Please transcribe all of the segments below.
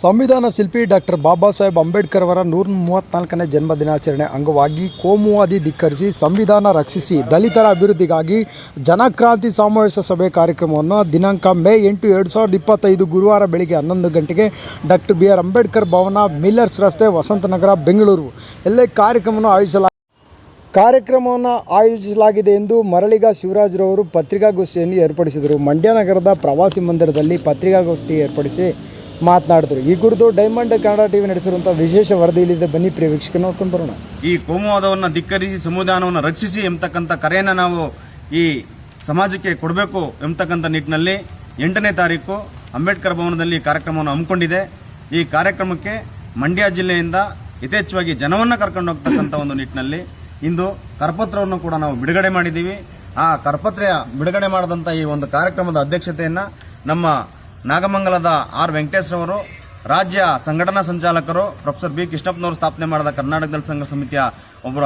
ಸಂವಿಧಾನ ಶಿಲ್ಪಿ ಡಾಕ್ಟರ್ ಬಾಬಾ ಸಾಹೇಬ್ ಅಂಬೇಡ್ಕರ್ ಅವರ ನೂರ ಮೂವತ್ತ್ನಾಲ್ಕನೇ ಜನ್ಮ ದಿನಾಚರಣೆ ಅಂಗವಾಗಿ ಕೋಮುವಾದಿ ಧಿಕ್ಕರಿಸಿ ಸಂವಿಧಾನ ರಕ್ಷಿಸಿ ದಲಿತರ ಅಭಿವೃದ್ಧಿಗಾಗಿ ಜನಕ್ರಾಂತಿ ಸಮಾವೇಶ ಸಭೆ ಕಾರ್ಯಕ್ರಮವನ್ನು ದಿನಾಂಕ ಮೇ ಎಂಟು ಎರಡು ಸಾವಿರದ ಇಪ್ಪತ್ತೈದು ಗುರುವಾರ ಬೆಳಗ್ಗೆ ಹನ್ನೊಂದು ಗಂಟೆಗೆ doctor B R Ambedkar Bhavan, Millers ರಸ್ತೆ, ವಸಂತನಗರ, ಬೆಂಗಳೂರು. ಎಲ್ಲೇ ಕಾರ್ಯಕ್ರಮವನ್ನು ಆಯೋಜಿಸಲಾಗಿದೆ ಕಾರ್ಯಕ್ರಮವನ್ನು ಆಯೋಜಿಸಲಾಗಿದೆ ಎಂದು ಮರಳಿಗ ಶಿವರಾಜ್ರವರು ಪತ್ರಿಕಾಗೋಷ್ಠಿಯನ್ನು ಏರ್ಪಡಿಸಿದರು. ಮಂಡ್ಯ ನಗರದ ಪ್ರವಾಸಿ ಮಂದಿರದಲ್ಲಿ ಪತ್ರಿಕಾಗೋಷ್ಠಿ ಏರ್ಪಡಿಸಿ ಮಾತನಾಡಿದರು. ಈ ಕುರಿತು ಡೈಮಂಡ್ ಕನ್ನಡ ಟಿವಿ ನಡೆಸಿರುವಂತಹ ವಿಶೇಷ ವರದಿ ಇಲ್ಲಿದೆ ಬನ್ನಿ ಪ್ರಿಯ ವೀಕ್ಷಕ ನೋಡ್ಕೊಂಡು ಬರೋಣ. ಈ ಕೋಮುವಾದವನ್ನು ಧಿಕ್ಕರಿಸಿ ಸಮುದಾಯವನ್ನು ರಕ್ಷಿಸಿ ಎಂಬತಕ್ಕಂಥ ಕರೆಯನ್ನು ನಾವು ಈ ಸಮಾಜಕ್ಕೆ ಕೊಡಬೇಕು ಎಂಬತಕ್ಕಂಥ ನಿಟ್ಟಿನಲ್ಲಿ ಎಂಟನೇ ತಾರೀಕು ಅಂಬೇಡ್ಕರ್ ಭವನದಲ್ಲಿ ಕಾರ್ಯಕ್ರಮವನ್ನು ಹಮ್ಮಿಕೊಂಡಿದೆ. ಈ ಕಾರ್ಯಕ್ರಮಕ್ಕೆ ಮಂಡ್ಯ ಜಿಲ್ಲೆಯಿಂದ ಯಥೇಚ್ಛವಾಗಿ ಜನವನ್ನು ಕರ್ಕೊಂಡು ಹೋಗ್ತಕ್ಕಂಥ ಒಂದು ನಿಟ್ಟಿನಲ್ಲಿ ಇಂದು ಕರಪತ್ರವನ್ನು ಕೂಡ ನಾವು ಬಿಡುಗಡೆ ಮಾಡಿದ್ದೀವಿ. ಆ ಕರಪತ್ರ ಬಿಡುಗಡೆ ಮಾಡಿದಂಥ ಈ ಒಂದು ಕಾರ್ಯಕ್ರಮದ ಅಧ್ಯಕ್ಷತೆಯನ್ನು ನಮ್ಮ ನಾಗಮಂಗಲದ ಆರ್ ವೆಂಕಟೇಶ್ರವರು, ರಾಜ್ಯ ಸಂಘಟನಾ ಸಂಚಾಲಕರು, ಪ್ರೊಫೆಸರ್ ಬಿ ಕೃಷ್ಣಪ್ಪನವರು ಸ್ಥಾಪನೆ ಮಾಡಿದ ಕರ್ನಾಟಕ ದಲಿತ ಸಂಘ ಸಮಿತಿಯ ಒಬ್ಬರ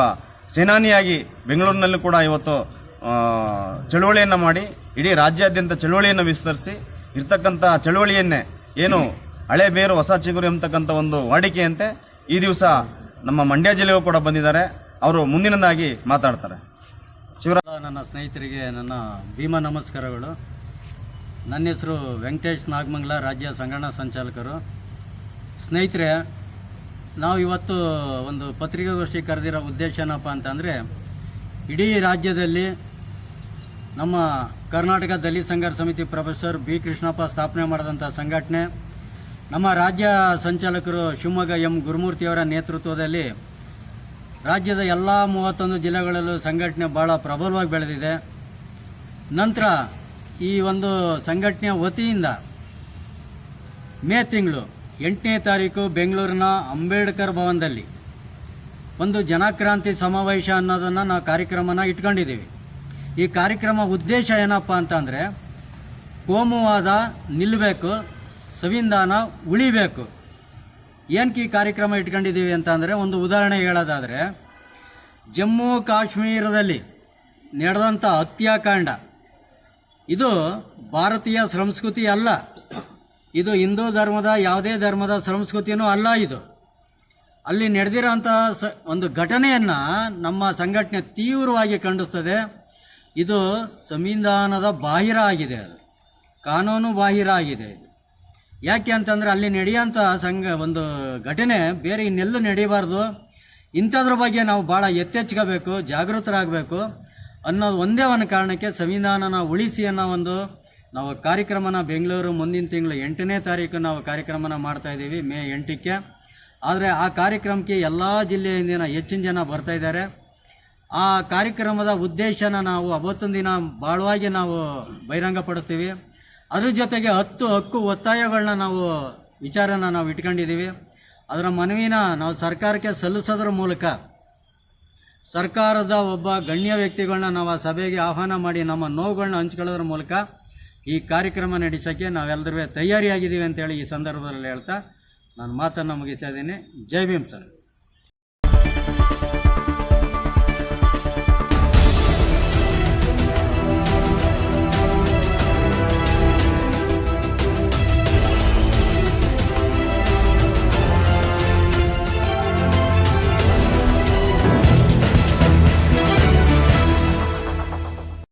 ಸೇನಾನಿಯಾಗಿ ಬೆಂಗಳೂರಿನಲ್ಲೂ ಕೂಡ ಇವತ್ತು ಚಳುವಳಿಯನ್ನು ಮಾಡಿ, ಇಡೀ ರಾಜ್ಯಾದ್ಯಂತ ಚಳುವಳಿಯನ್ನು ವಿಸ್ತರಿಸಿ, ಇರ್ತಕ್ಕಂಥ ಚಳುವಳಿಯನ್ನೇ ಏನು ಹಳೆ ಬೇರು ಹೊಸ ಚಿಗುರು ಎಂಬತಕ್ಕಂಥ ಒಂದು ವಾಡಿಕೆಯಂತೆ ಈ ದಿವಸ ನಮ್ಮ ಮಂಡ್ಯ ಜಿಲ್ಲೆಗೂ ಕೂಡ ಬಂದಿದ್ದಾರೆ. ಅವರು ಮುಂದಿನದಾಗಿ ಮಾತಾಡ್ತಾರೆ. ಶಿವರಾಜ, ನನ್ನ ಸ್ನೇಹಿತರಿಗೆ ನನ್ನ ಭೀಮಾ ನಮಸ್ಕಾರಗಳು. ನನ್ನ ಹೆಸರು ವೆಂಕಟೇಶ್ ನಾಗಮಂಗಲ, ರಾಜ್ಯ ಸಂಘಟನಾ ಸಂಚಾಲಕರು. ಸ್ನೇಹಿತರೆ, ನಾವು ಇವತ್ತು ಒಂದು ಪತ್ರಿಕಾಗೋಷ್ಠಿ ಕರೆದಿರೋ ಉದ್ದೇಶ ಏನಪ್ಪ ಅಂತಂದರೆ, ಇಡೀ ರಾಜ್ಯದಲ್ಲಿ ನಮ್ಮ ಕರ್ನಾಟಕ ದಲಿತ ಸಂಘರ್ಷ ಸಮಿತಿ ಪ್ರೊಫೆಸರ್ ಬಿ ಕೃಷ್ಣಪ್ಪ ಸ್ಥಾಪನೆ ಮಾಡಿದಂಥ ಸಂಘಟನೆ, ನಮ್ಮ ರಾಜ್ಯ ಸಂಚಾಲಕರು ಶಿವಮೊಗ್ಗ ಎಂ ಗುರುಮೂರ್ತಿಯವರ ನೇತೃತ್ವದಲ್ಲಿ ರಾಜ್ಯದ ಎಲ್ಲ ಮೂವತ್ತೊಂದು ಜಿಲ್ಲೆಗಳಲ್ಲೂ ಸಂಘಟನೆ ಭಾಳ ಪ್ರಬಲವಾಗಿ ಬೆಳೆದಿದೆ. ನಂತರ ಈ ಒಂದು ಸಂಘಟನೆಯ ವತಿಯಿಂದ ಮೇ ತಿಂಗಳು ಎಂಟನೇ ತಾರೀಕು ಬೆಂಗಳೂರಿನ ಅಂಬೇಡ್ಕರ್ ಭವನದಲ್ಲಿ ಒಂದು ಜನಕ್ರಾಂತಿ ಸಮಾವೇಶ ಅನ್ನೋದನ್ನು ನಾವು ಕಾರ್ಯಕ್ರಮನ ಇಟ್ಕೊಂಡಿದ್ದೀವಿ. ಈ ಕಾರ್ಯಕ್ರಮ ಉದ್ದೇಶ ಏನಪ್ಪ ಅಂತಂದರೆ ಕೋಮುವಾದ ನಿಲ್ಲಬೇಕು ಸಂವಿಧಾನ ಉಳಿಬೇಕು. ಏನಕ್ಕೆ ಈ ಕಾರ್ಯಕ್ರಮ ಇಟ್ಕೊಂಡಿದ್ದೀವಿ ಅಂತಂದರೆ ಒಂದು ಉದಾಹರಣೆ ಹೇಳೋದಾದರೆ ಜಮ್ಮು ಕಾಶ್ಮೀರದಲ್ಲಿ ನಡೆದಂಥ ಹತ್ಯಾಕಾಂಡ ಇದು ಭಾರತೀಯ ಸಂಸ್ಕೃತಿ ಅಲ್ಲ. ಇದು ಹಿಂದೂ ಧರ್ಮದ, ಯಾವುದೇ ಧರ್ಮದ ಸಂಸ್ಕೃತಿಯೂ ಅಲ್ಲ ಇದು. ಅಲ್ಲಿ ನಡೆದಿರೋಂಥ ಸ, ಒಂದು ಘಟನೆಯನ್ನು ನಮ್ಮ ಸಂಘಟನೆ ತೀವ್ರವಾಗಿ ಖಂಡಿಸ್ತದೆ. ಇದು ಸಂವಿಧಾನದ ಬಾಹಿರ ಆಗಿದೆ ಅದು. ಕಾನೂನು ಬಾಹಿರ ಆಗಿದೆ ಯಾಕೆ ಅಂತಂದರೆ ಅಲ್ಲಿ ನಡೆಯೋಂಥ ಸಂಘ, ಒಂದು ಘಟನೆ ಬೇರೆ ಇನ್ನೆಲ್ಲೂ ನಡೀಬಾರ್ದು ಇಂಥದ್ರ ಬಗ್ಗೆ ನಾವು ಭಾಳ ಎತ್ತೆಚ್ಕೋಬೇಕು, ಜಾಗೃತರಾಗಬೇಕು. ಅನ್ನೋದು ಒಂದೇ ಒಂದು ಕಾರಣಕ್ಕೆ ಸಂವಿಧಾನನ ಉಳಿಸಿ ಅನ್ನೋ ಒಂದು ನಾವು ಕಾರ್ಯಕ್ರಮನ ಬೆಂಗಳೂರು ಮುಂದಿನ ತಿಂಗಳು ಎಂಟನೇ ತಾರೀಕು ನಾವು ಕಾರ್ಯಕ್ರಮನ ಮಾಡ್ತಾ ಇದ್ದೀವಿ, ಮೇ ಎಂಟಕ್ಕೆ. ಆದರೆ ಆ ಕಾರ್ಯಕ್ರಮಕ್ಕೆ ಎಲ್ಲ ಜಿಲ್ಲೆಯಿಂದ ಹೆಚ್ಚಿನ ಜನ ಬರ್ತಾ ಇದ್ದಾರೆ. ಆ ಕಾರ್ಯಕ್ರಮದ ಉದ್ದೇಶನ ನಾವು ಅವತ್ತೊಂದು ದಿನ ಭಾಳವಾಗಿ ನಾವು ಬಹಿರಂಗಪಡಿಸ್ತೀವಿ ಅದ್ರ ಜೊತೆಗೆ ಹತ್ತು ಹಕ್ಕು ಒತ್ತಾಯಗಳನ್ನ ನಾವು ವಿಚಾರನ ನಾವು ಇಟ್ಕೊಂಡಿದ್ದೀವಿ. ಅದರ ಮನವಿನ ನಾವು ಸರ್ಕಾರಕ್ಕೆ ಸಲ್ಲಿಸೋದ್ರ ಮೂಲಕ ಸರ್ಕಾರದ ಒಬ್ಬ ಗಣ್ಯ ವ್ಯಕ್ತಿಗಳನ್ನ ನಾವು ಆ ಸಭೆಗೆ ಆಹ್ವಾನ ಮಾಡಿ ನಮ್ಮ ನೋವುಗಳನ್ನ ಹಂಚ್ಕೊಳ್ಳೋದ್ರ ಮೂಲಕ ಈ ಕಾರ್ಯಕ್ರಮ ನಡೆಸೋಕ್ಕೆ ನಾವೆಲ್ಲರೂ ತಯಾರಿಯಾಗಿದ್ದೀವಿ ಅಂತೇಳಿ ಈ ಸಂದರ್ಭದಲ್ಲಿ ಹೇಳ್ತಾ ನಾನು ಮಾತನ್ನು ಮುಗಿತಾ ಇದ್ದೀನಿ. ಜೈ ಭೀಮ್ ಸರ್.